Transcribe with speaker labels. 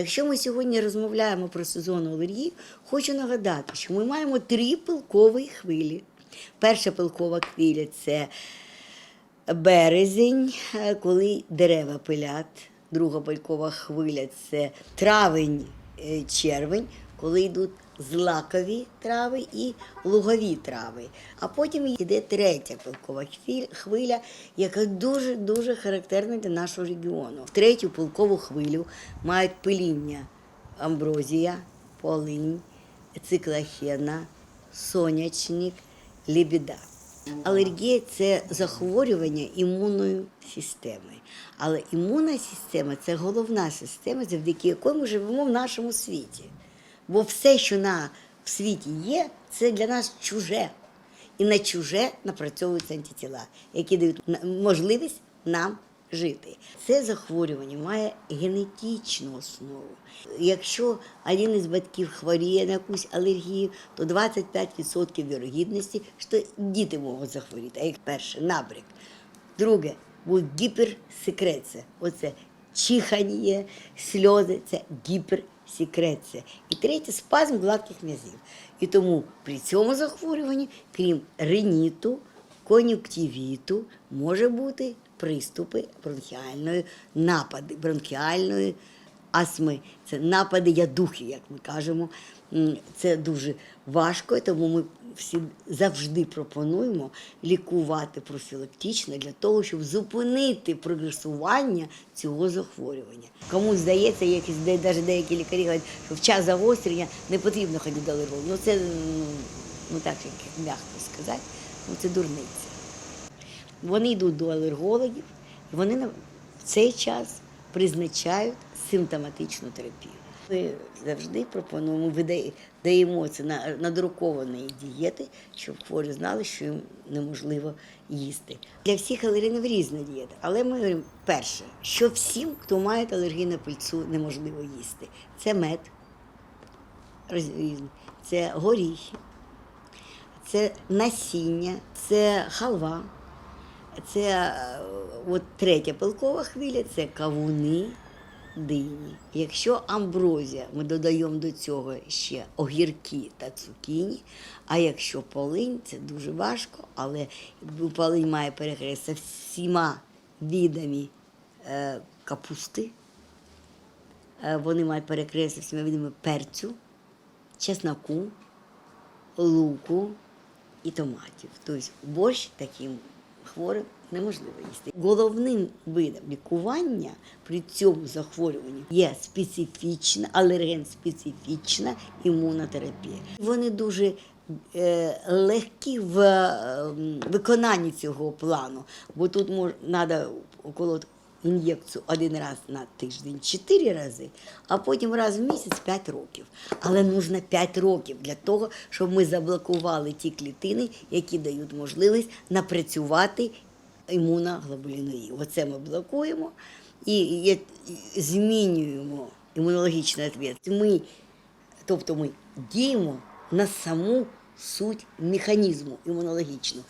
Speaker 1: Якщо ми сьогодні розмовляємо про сезон алергії, хочу нагадати, що ми маємо три пилкові хвилі. Перша пилкова хвиля це березень, е, коли дерева пилять. Друга пилкова хвиля це травень, е, червень, коли йдуть злакові трави і лугові трави. А потім йде третя пилкова хвиля, яка дуже-дуже характерна для нашого регіону. В третю пилкову хвилю мають пиління амброзія, полинь, циклохена, сонячник, лібіда. Алергія це захворювання імунної системи. Але імунна система це головна система, завдяки якій ми живемо в нашому світі. Бо все, що на в світі є, це для нас чуже. І на чуже напрацьовуються антитіла, які дають можливість нам жити. Це захворювання має генетичну основу. Якщо один із батьків хворіє на якусь алергію, то 25% вірогідності, що діти можуть захворіти. А як перше набряк. Друге, буде гіперсекреція. Оце чихання, сльози це гіперсекреція. І третє спазм гладких м'язів. І тому при цьому захворюванні, крім риніту, кон'юктивіту, може бути приступи бронхіальної напади, бронхіальної астми. Це напади ядухи, як ми кажемо. Це дуже важко, тому ми всі завжди пропонуємо лікувати профілактично для того, щоб зупинити прогресування цього захворювання. Комусь здається, якісь навіть деякі лікарі говорять, що в час загострення не потрібно ходити до алерголога. Ну це ну, так як м'яко сказати, ну це дурниця. Вони йдуть до алергологів, і вони на- цей час призначають симптоматичну терапію. Ми завжди пропонуємо, даємо це на надруковані дієти, щоб хворі знали, що їм неможливо їсти. Для всіх алергенів різна дієта, але ми говоримо перше, що всім, хто має алергію на пильцу, неможливо їсти. Це мед, це горіхи, це насіння, це халва. Це е, от третя пилкова хвиля це кавуни, дині. Якщо амброзія, ми додаємо до цього ще огірки та цукіні. А якщо полинь, це дуже важко, але полинь має перехрест всіма видами е, капусти. Е, вони мають перекрест всіма видами перцю, чесноку, луку і томатів. Тобто борщ таким хворим неможливо їсти. Головним видом лікування при цьому захворюванні є специфічна, алерген-специфічна імунотерапія. Вони дуже е, легкі в е, виконанні цього плану, бо тут треба около ін'єкцію один раз на тиждень, чотири рази, а потім раз в місяць 5 років. Але нужно 5 років для того, щоб ми заблокували ті клітини, які дають можливість напрацювати імуноглобуліну І. Оце ми блокуємо і, змінюємо імунологічний відповідь. Ми, тобто ми діємо на саму суть механізму імунологічну.